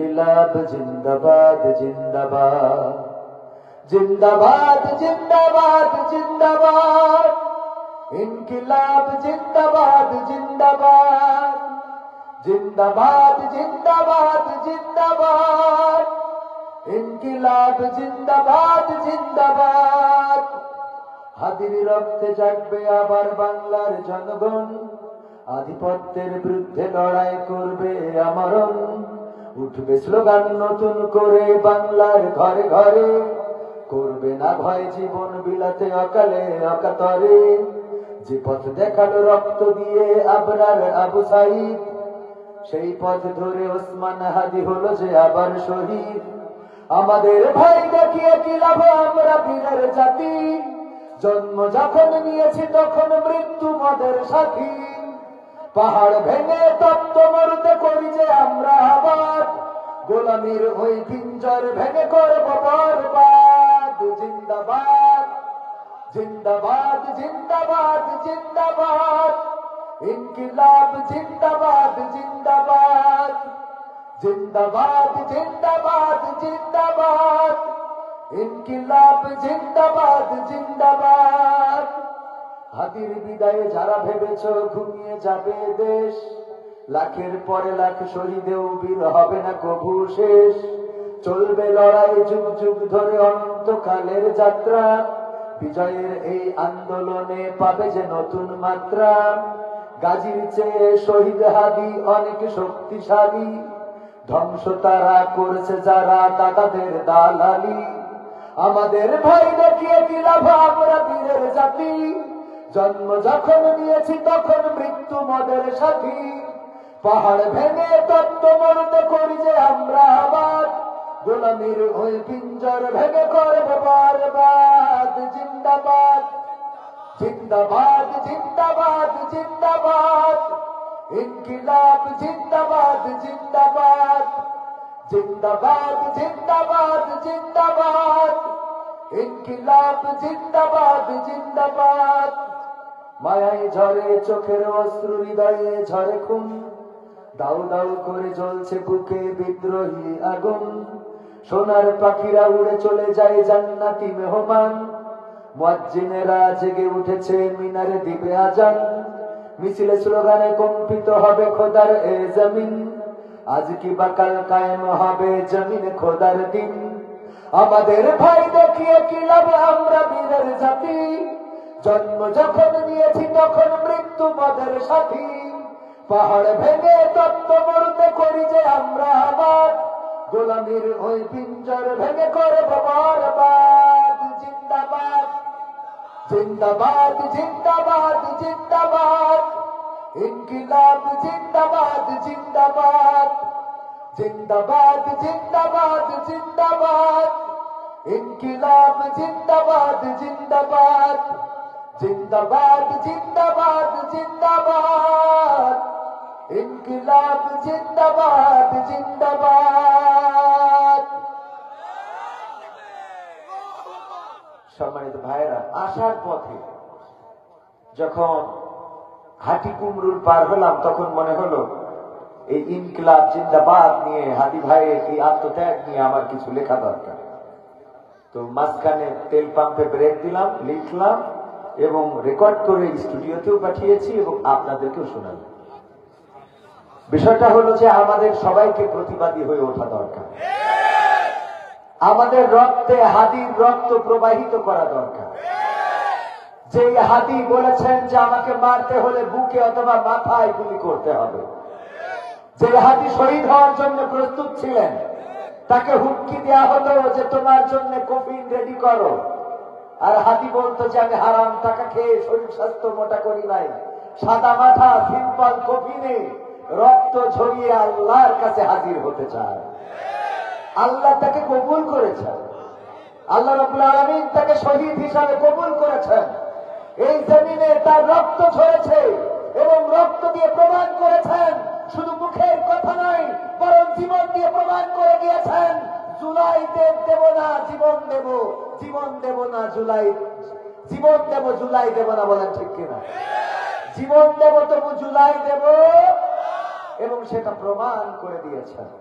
ইনকিলাব জিন্দাবাদ জিন্দাবাদ জিন্দাবাদ জিন্দাবাদ জিন্দাবাদ ইনকিলাব জিন্দাবাদ জিন্দাবাদ জিন্দাবাদ জিন্দাবাদ জিন্দাবাদ ইনকিলাব জিন্দাবাদ জিন্দাবাদ হাদির রক্তে জাগবে আবার বাংলার জনগণ। আধিপত্যের বিরুদ্ধে লড়াই করবে আমরণ। উঠবে স্লোগান নতুন করে বাংলার ঘরে ঘরে। করবে না ভয় জীবন বিলাতে অকালে অকাতরে। যে পথ দেখাল রক্ত দিয়ে আবরার আবু সাইদ, সেই পথ ধরে ওসমান হাদি হলো যে আবার শহীদ। আমাদের ভাই দেখিয়ে কি লাভ আমরা বীরের জাতি? জন্ম যখন নিয়েছি তখন মৃত্যু মদের সাথী। পাহাড় ভেঙে তপ্ত মরুতে করি যে আমরা আবার। গোলামির ওই পিঞ্জর ভেঙে করব বরবাদ। জিন্দাবাদ জিন্দাবাদ জিন্দাবাদ জিন্দাবাদ। ইনকিলাব, জিন্দাবাদ জিন্দাবাদ। জিন্দাবাদ জিন্দাবাদ জিন্দাবাদ। ইনকিলাব, জিন্দাবাদ জিন্দাবাদ। হাতির বিদায়ে যারা ভেবেছ ঘুমিয়ে যাবে দেশ, লাখের পরে লাখ শহীদেও বীর হবে না কভু শেষ। চলবে লড়াই যুগ যুগ ধরে অনন্তকালের যাত্রা, বিজয়ের এই আন্দোলনে পাবে যে নতুন মাত্রা। গাজীর চেয়ে শহীদ হাদি অনেক শক্তিশালী, ধ্বংস তারা করেছে যারা দাদাদের দালালি। আমাদের ভয় দেখিয়ে কি লাভ আমরা বীরের জাতি। জন্ম যখন নিয়েছি তখন মৃত্যু মদের সাথী। পাহাড় ভেঙে তত্ত্ব মরতে করি যে আমরা আবার গোলামির ওই পিঞ্জর ভেঙে করব বরবাদ। জিন্দাবাদ জিন্দাবাদ জিন্দাবাদ জিন্দাবাদ। ইনকিলাব, জিন্দাবাদ জিন্দাবাদ। জিন্দাবাদ জিন্দাবাদ জিন্দাবাদ। ইনকিলাব, জিন্দাবাদ জিন্দাবাদ। মায়াই ঝরে চোখের অশ্রু হৃদয়ে ঝরে খুন দাউ দাউ করে জ্বলছে বুকে বিদ্রোহী আগুন। সোনার পাখিরা উড়ে চলে যায় জান্নাতি মেহমান। মুয়াজ্জিনেরা জেগে উঠেছে মিনারে দিবে আজান। মিছিলে স্লোগানে, কম্পিত হবে খোদার এ জমিন। আজ কি বাকাল কায়েম হবে জমিন খোদার দিন? আমাদের ভাই দেখিয়ে কি লাভ, আমরা বীরের জাতি। জন্ম যখন নিয়েছি, তখন মৃত্যু মদের সাথী। পাহাড় ভেঙে তত্ত্ব মরতে করি যে আমরা আবার। গোলামির ওই পিঞ্জর ভেঙে করে বরবাদ জিন্দাবাদ। জিন্দাবাদ জিন্দাবাদ জিন্দাবাদ। ইনকিলাব, জিন্দাবাদ জিন্দাবাদ। জিন্দাবাদ জিন্দাবাদ জিন্দাবাদ। ইনকিলাব, জিন্দাবাদ জিন্দাবাদ। জিন্দাবাদ জিন্দাবাদ জিন্দাবাদ। ইনকিলাব, জিন্দাবাদ জিন্দাবাদ। সম্মানিত ভাইরা আসার পথে যখন হাটি কুমরুল পার হলাম, তখন মনে হলো, এই ইনকিলাব, জিন্দাবাদ নিয়ে হাদি ভাইয়ের এই আত্মত্যাগ নিয়ে আমার কিছু লেখা দরকার। তো মাঝখানে তেল পাম্পে ব্রেক দিলাম, লিখলাম এবং রেকর্ড করে স্টুডিওতেও পাঠিয়েছি এবং আপনাদেরকেও শোনালাম। বিষয়টা হলো যে আমাদের সবাইকে প্রতিবাদী হয়ে ওঠা দরকার। আমাদের রক্তে হাদির রক্ত প্রবাহিত করা দরকার। যে হাদি বলেছেন যে আমাকে মারতে হলে বুকে অথবা মাথায় গুলি করতে হবে। যে হাদি শহীদ হওয়ার জন্য প্রস্তুত ছিলেন, তাকে হুমকি দেওয়া হতো যে তোমার জন্য কফিন রেডি করো। আর হাতি বলতো যে আমি হারাম টাকা খেয়ে শরীর স্বাস্থ্য মোটা করি নাই। সাদা মাথা, সিম্পল কফিনে রক্ত ঝরিয়ে আল্লাহর কাছে হাজির হতে চায়। আল্লাহ তাকে কবুল করেছেন। আল্লাহ রবুল আলমিন তাকে শহীদ হিসাবে কবুল করেছেন। এই জমিনে তার রক্ত ঝরেছে এবং রক্ত দিয়ে প্রমাণ করেছেন। শুধু মুখের কথা নয়, বরং জীবন দিয়ে প্রমাণ করে দিয়েছেন। জুলাই দেব দেব না, জীবন দেব। জীবন দেব না জুলাই। জীবন দেব, জুলাই দেব না বলেন ঠিক কিনা? জীবন দেব তবু জুলাই দেব। এবং সেটা প্রমাণ করে দিয়েছেন।